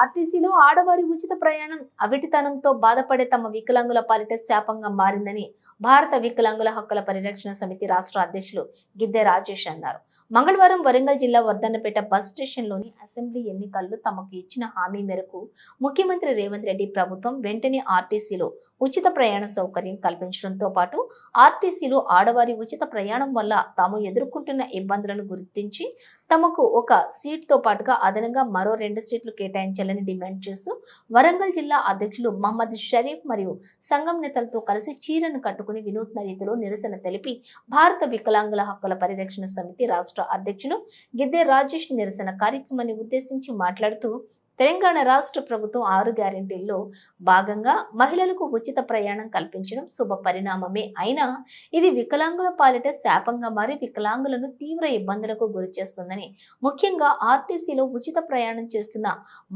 ఆర్టీసీలో ఆడవారి ఉచిత ప్రయాణం అవిటితనంతో బాధపడే తమ వికలాంగుల పాలిట శాపంగా మారిందని భారత వికలాంగుల హక్కుల పరిరక్షణ సమితి రాష్ట్ర అధ్యక్షులు గిద్దె రాజేష్ అన్నారు. మంగళవారం వరంగల్ జిల్లా వర్ధన్నపేట బస్ స్టేషన్లోని అసెంబ్లీ ఎన్నికల్లో తమకు ఇచ్చిన హామీ మేరకు ముఖ్యమంత్రి రేవంత్ రెడ్డి ప్రభుత్వం వెంటనే ఆర్టీసీలో ఉచిత ప్రయాణ సౌకర్యం కల్పించడంతో పాటు ఆర్టీసీలో ఆడవారి ఉచిత ప్రయాణం వల్ల తాము ఎదుర్కొంటున్న ఇబ్బందులను గుర్తించి తమకు ఒక సీట్తో పాటుగా అదనంగా మరో రెండు సీట్లు కేటాయించాలని డిమాండ్ చేస్తూ వరంగల్ జిల్లా అధ్యక్షులు మహమ్మద్ షరీఫ్ మరియు సంఘం నేతలతో కలిసి చీరను కట్టుకుని వినూత్న రీతిలో నిరసన తెలిపి భారత వికలాంగుల హక్కుల పరిరక్షణ సమితి రాష్ట్ర అధ్యక్షులు గిద్దె రాజేష్ నిరసన కార్యక్రమాన్ని ఉద్దేశించి మాట్లాడుతూ తెలంగాణ రాష్ట్ర ప్రభుత్వం ఆరు గ్యారెంటీల్లో భాగంగా మహిళలకు ఉచిత ప్రయాణం కల్పించడం శుభ పరిణామమే. అయినా ఇది వికలాంగుల పాలిట శాపంగా మారి వికలాంగులను తీవ్ర ఇబ్బందులకు గురిచేస్తుందని ముఖ్యంగా ఆర్టీసీలో ఉచిత ప్రయాణం చేస్తున్న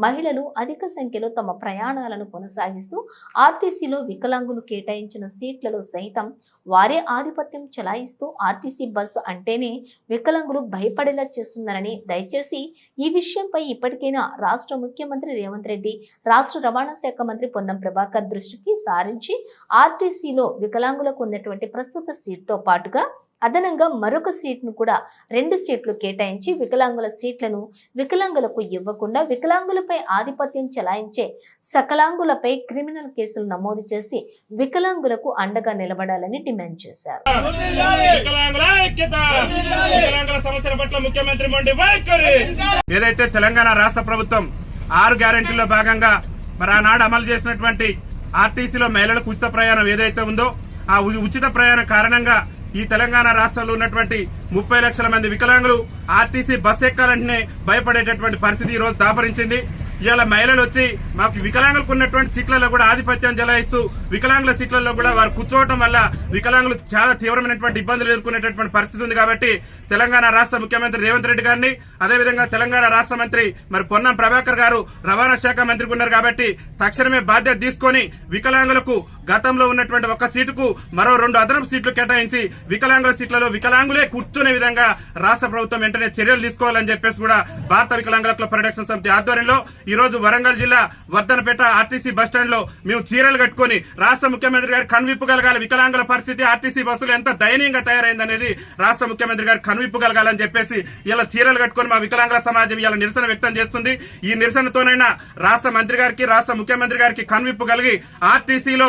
మహిళలు అధిక సంఖ్యలో తమ ప్రయాణాలను కొనసాగిస్తూ ఆర్టీసీలో వికలాంగులు కేటాయించిన సీట్లలో సైతం వారే ఆధిపత్యం చెలాయిస్తూ ఆర్టీసీ బస్సు అంటేనే వికలాంగులు భయపడేలా చేస్తున్నారని దయచేసి ఈ విషయంపై ఇప్పటికైనా రాష్ట్ర ముఖ్యమంత్రి రేవంత్ రెడ్డి రాష్ట్ర రవాణా శాఖ మంత్రి పొన్నం ప్రభాకర్ దృష్టికి సారించి ఆర్టీసీలో వికలాంగులకు ఉన్నటువంటి ప్రస్తుత సీట్తో పాటుగా అదనంగా మరొక సీట్ను కూడా రెండు సీట్లు కేటాయించి వికలాంగుల సీట్లను వికలాంగులకు ఇవ్వకుండా వికలాంగులపై ఆధిపత్యం చెలాయించే సకలాంగులపై క్రిమినల్ కేసులు నమోదు చేసి వికలాంగులకు అండగా నిలబడాలని డిమాండ్ చేశారు. ఏదైతే తెలంగాణ రాష్ట్ర ప్రభుత్వం ఆరు గ్యారంటీలో భాగంగా మరి ఆనాడు అమలు చేసినటువంటి ఆర్టీసీలో మహిళలకు ఉచిత ప్రయాణం ఏదైతే ఉందో ఆ ఉ- ఉచిత ప్రయాణం కారణంగా ఈ తెలంగాణ రాష్ట్రంలో ఉన్నటువంటి ముప్పై లక్షల మంది వికలాంగులు ఆర్టీసీ బస్ ఎక్కాలంటేనే భయపడేటటువంటి పరిస్థితి ఈ రోజు దాపరించింది. ఇవాళ మహిళలు వచ్చి మాకు వికలాంగులకు ఉన్నటువంటి సీట్లలో కూడా ఆధిపత్యం జలాయిస్తూ వికలాంగుల సీట్లలో కూడా వారు కూర్చోవటం వల్ల వికలాంగులు చాలా తీవ్రమైనటువంటి ఇబ్బందులు ఎదుర్కొనేటటువంటి పరిస్థితి ఉంది కాబట్టి తెలంగాణ రాష్ట్ర ముఖ్యమంత్రి రేవంత్ రెడ్డి గారిని అదేవిధంగా తెలంగాణ రాష్ట్ర మంత్రి మరి పొన్నం ప్రభాకర్ గారు రవాణా శాఖ మంత్రికి ఉన్నారు కాబట్టి తక్షణమే బాధ్యత తీసుకొని వికలాంగులకు గతంలో ఉన్నటువంటి ఒక సీటుకు మరో రెండు అదనపు సీట్లు కేటాయించి వికలాంగుల సీట్లలో వికలాంగులే కూర్చునే విధంగా రాష్ట్ర ప్రభుత్వం వెంటనే చర్యలు తీసుకోవాలని చెప్పేసి కూడా భారత వికలాంగుల క్లబ్ పరిరక్షణ సమితి ఆధ్వర్యంలో ఈ రోజు వరంగల్ జిల్లా వర్ధనపేట ఆర్టీసీ బస్ స్టాండ్లో మేము చీరలు కట్టుకొని రాష్ట్ర ముఖ్యమంత్రి గారు కనువిప్పగలగాలి వికలాంగుల పరిస్థితి ఆర్టీసీ బస్సులు ఎంత దయనీయంగా తయారైందనేది రాష్ట్ర ముఖ్యమంత్రి గారు కనువిప్పగలగాలని చెప్పేసి ఇలా చీరలు కట్టుకొని మా వికలాంగుల సమాజం ఇలా నిరసన వ్యక్తం చేస్తుంది. ఈ నిరసనతోనైనా రాష్ట్ర మంత్రి గారికి రాష్ట్ర ముఖ్యమంత్రి గారికి కనువిప్పు కలిగి ఆర్టీసీలో